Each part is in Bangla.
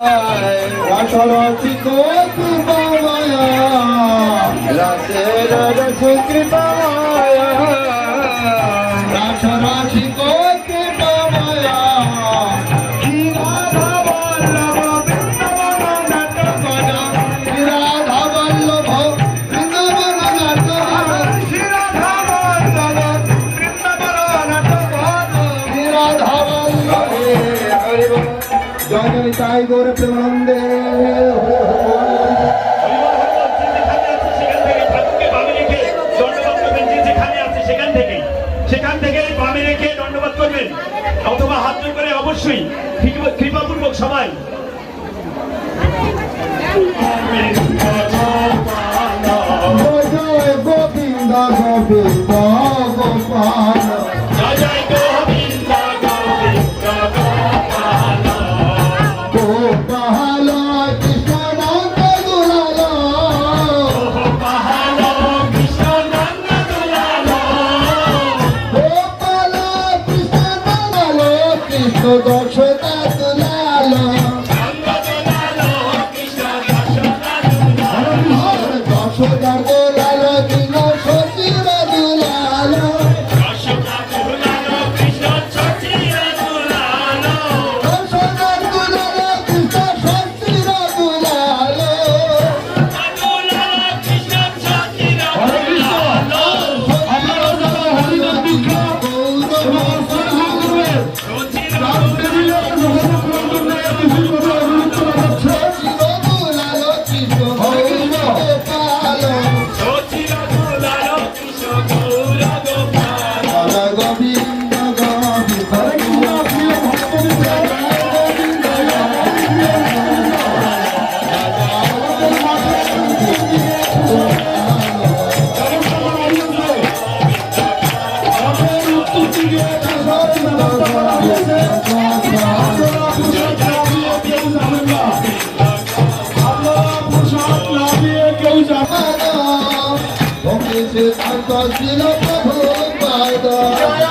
রাসরসি কোতু বাবায়া রাসের রসুকৃপায়া রাসরসি কোতু বাবায়া রাধা বল্লভ বৃন্দাবন নাটকজা রাধা বল্লভ বৃন্দাবন নাটকজা রাধা বল্লভ বৃন্দাবন নাটকজা রাধা বল্লভ হরি বল জয় জয় তাই গৌর প্রেমানন্দে সেখান থেকে রেখে করবেন হাত করে অবশ্যই কৃপা- কৃপাপূর্বক সবাই গোবিন্দ গোবিন্দ কৃষ্ণ দশতা দুলাল সিদ্ধান্ত জয় প্রভু পাদ জয়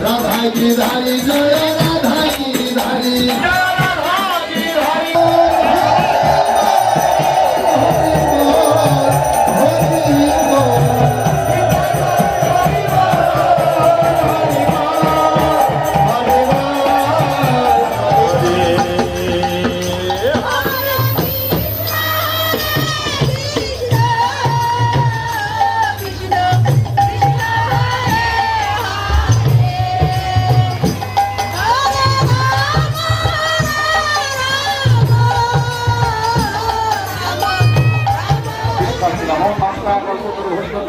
রাধা গিরিধারী জয় সুন্দর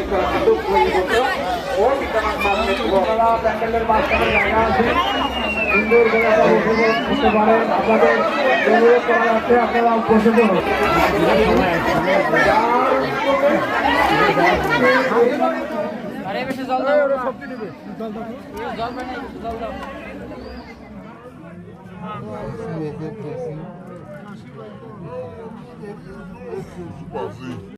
করতে পারেন আপনাদের অনুরোধ করা যাচ্ছে আপনারা বসে পড়ুন আরে বেশি জল দাও জল দাও জল মানে জল দাও